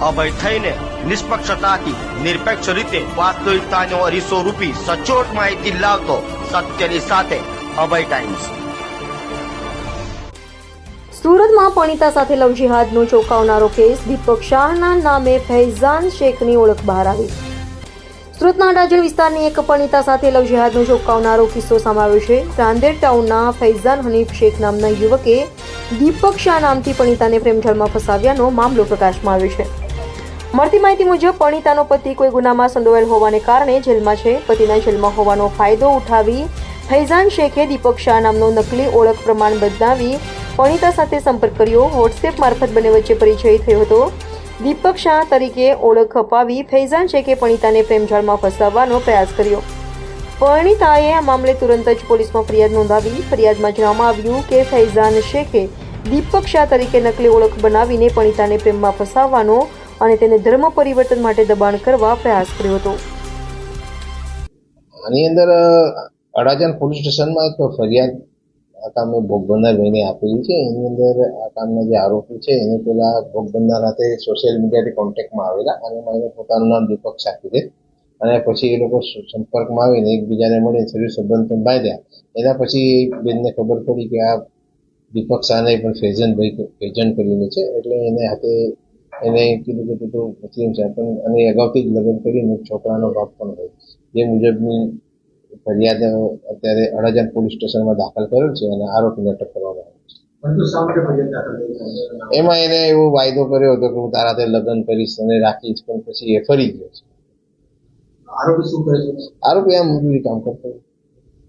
અભય થઈને નિષ્પક્ષતાથી નિરપેક્ષ રીતે વાસ્તવિકતાનો અરીસો રૂપી સચોટ માહિતી લાવતો સત્યની સાથે અભય ટાઈમ્સ. સુરતમાં પણિતા સાથે લવ જિહાદનો ચોંકાવનારો કેસ દીપક શાહના નામે ફૈઝાન શેખની ઓળખ બહાર આવી. સુરતના અડાજણ વિસ્તારની એક પણિતા સાથે લવ જિહાદનો ચોંકાવનારો કિસ્સો સામે છે. રાંદેર ટાઉનના ફૈઝાન હનીફ શેખ નામના યુવકે દીપક શાહ નામથી પણિતાને પ્રેમજાળમાં ફસાવ્યાનો મામલો પ્રકાશમાં આવ્યો છે. મળતી માહિતી મુજબ, પણિતાનો પતિ કોઈ ગુનામાં સંડોવાયેલ હોવાને કારણે જેલમાં છે. પતિના જેલમાં હોવાનો ફાયદો ઉઠાવી ફૈઝાન શેખે દીપક શાહ નામનો નકલી ઓળખ પ્રમાણ બદલાવી પણિતા સાથે સંપર્ક કર્યો. વોટ્સએપ મારફત બંને વચ્ચે પરિચય થયો હતો. દીપક શાહ તરીકે ઓળખ અપાવી ફૈઝાન શેખે પણિતાને પ્રેમજાળમાં ફસાવવાનો પ્રયાસ કર્યો. પરણિતાએ આ મામલે તુરંત જ પોલીસમાં ફરિયાદ નોંધાવી. ફરિયાદમાં જણાવવામાં આવ્યું કે ફૈઝાન શેખે દીપક શાહ તરીકે નકલી ઓળખ બનાવીને પણિતાને પ્રેમમાં ફસાવવાનો અને તેને ધર્મ પરિવર્તન માટે દબાણ કરવા પ્રયાસ કર્યો હતો. આની અંદર અડાજણ પોલીસ સ્ટેશનમાં એક ફરિયાદ આ કામે ભોગ બનનાર ભાઈને આપેલી છે. એની અંદર આ કામના જે આરોપી છે, એને પેલા ભોગ બનનાર સાથે સોશિયલ મીડિયાથી કોન્ટેક્ટમાં આવેલા અને એને પોતાનું નામ દીપક દે. અને પછી એ લોકો સંપર્કમાં આવીને એકબીજાને મળીને શરીર સંબંધ પણ બાંધ્યા. એના પછી બેનને ખબર પડી કે આ દીપક શાહને પણ ફેઝનભાઈ ફેજન કરીને છે. એટલે એને હાથે એને કીધું કે તું મુસ્લિમ છે પણ અને અગાઉથી જ લગ્ન કરીને છોકરાનો બાપ પણ હોય જે મુજબની ફરિયાદ અત્યારે અડાજણ પોલીસ સ્ટેશનમાં દાખલ કરેલ છે અને આરોપીને અટક કરવામાં આવ્યો છે. એમાં એને એવો વાયદો કર્યો હતો કે હું તારા સાથે લગ્ન કરીશ અને રાખીશ પણ પછી એ ફરી ગયો છે. આરોપી શું કરે છે? આરોપી આમ મજૂરી કામ કરતો.